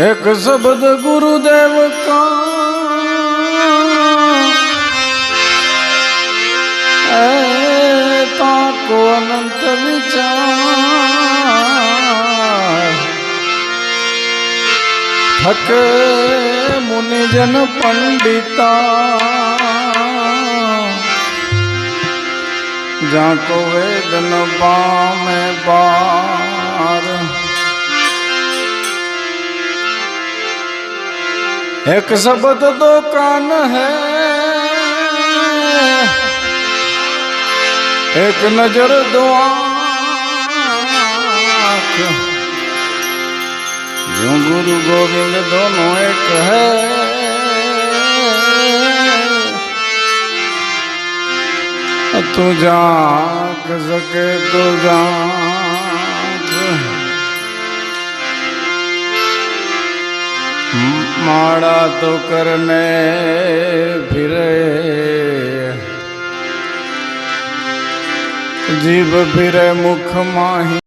एक शब्द गुरुदेव का। ताको अनंत विचार। थके मुनिजन पंडिता। जाको वेदन बामे बार। એક શબ્દ તો કાન હૈ. એક નજર દો જો ગુરુ ગોવિંદ દોનો એક હૈ. તું જાગ સકે તો જાગ. હમ. माड़ा तो करने फिरे जीव फिरे मुख माही